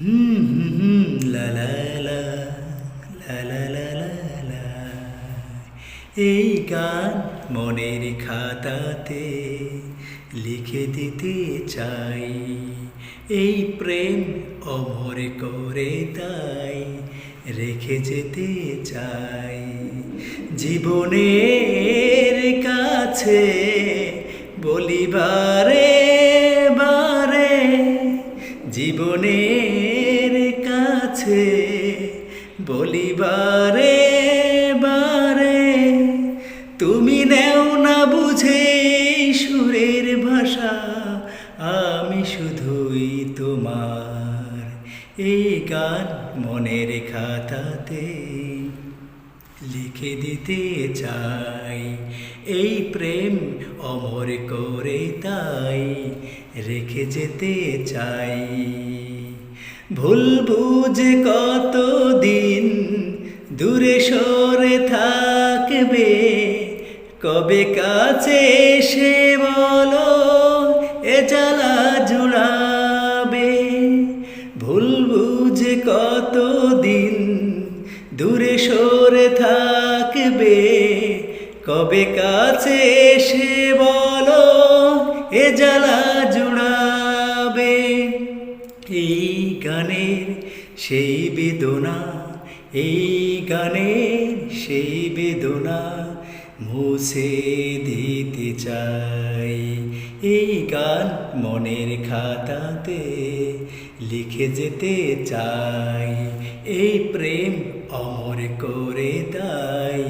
হুম হুম হুম লা লা লা। এই গান মনের খাতাতে লিখে দিতে চাই এই প্রেম অমর করে তাই রেখে যেতে চাই জীবনের কাছে বলিবারে বলিবারে বারে, তুমি নেও না বুঝে সুরের ভাষা, আমি শুধুই তোমার এই গান মনের খাতাতে লিখে দিতে চাই। এই প্রেম অমর করে তাই রেখে যেতে চাই। ভুল বুঝে কতদিন দূরে সরে থাকবে? কবে কাছে সে বলো, এ জ্বালা জুড়াবে ভুল বুঝে কতদিন দূরে সরে থাকবে? কবে কাছে সে বলো, এ জ্বালা জুড়াবে এই গানের সেই বেদনা, এই গানের সেই বেদনা মুছে দিতে চাই। এই গান মনের খাতাতে লিখে যেতে চাই। এই প্রেম অমর করে তাই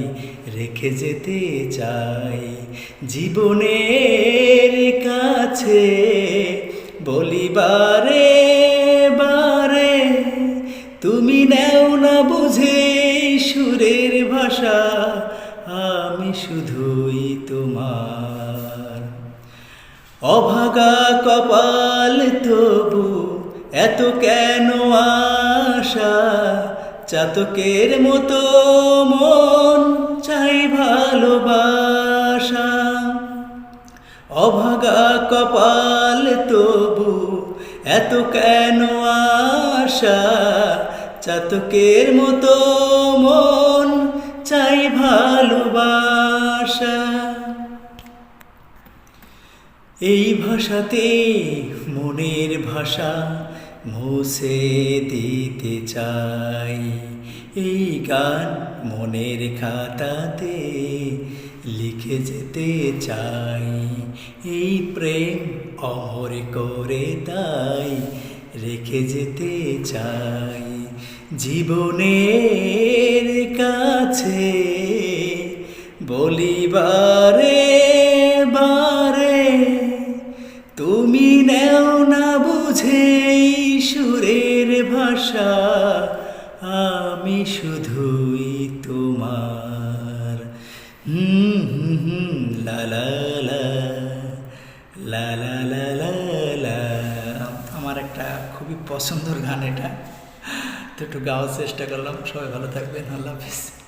রেখে যেতে চাই। জীবনের কাছে বলিবারে বারে তুমি নেও না বুঝে সুরের ভাষা, আমি শুধুই তোমার। অভাগা কপাল তবু এত কেন আশা? চাতকের মতো মন চাই ভালোবাসা। অভাগা কপাল তবু এত কেন আশা? চাতকের মতো মন চাই ভালোবাসা। এই ভাষাতে মনের ভাষা মুছে দিতে চাই। এই গান মনের খাতাতে লিখে যেতে চাই। এই প্রেম অমর করে তাই রেখে যেতে চাই। জীবনের কাছে বলিবারে বারে, তুমি নেও না বুঝে সুরের ভাষা, আমি শুধুই তোমার। হুম হুম লা লা লা লা লা। আমার একটা খুবই পছন্দের গান এটা। তো একটু গাওয়ার চেষ্টা করলাম। সবাই ভালো থাকবেন। আল্লাহ হাফিজ।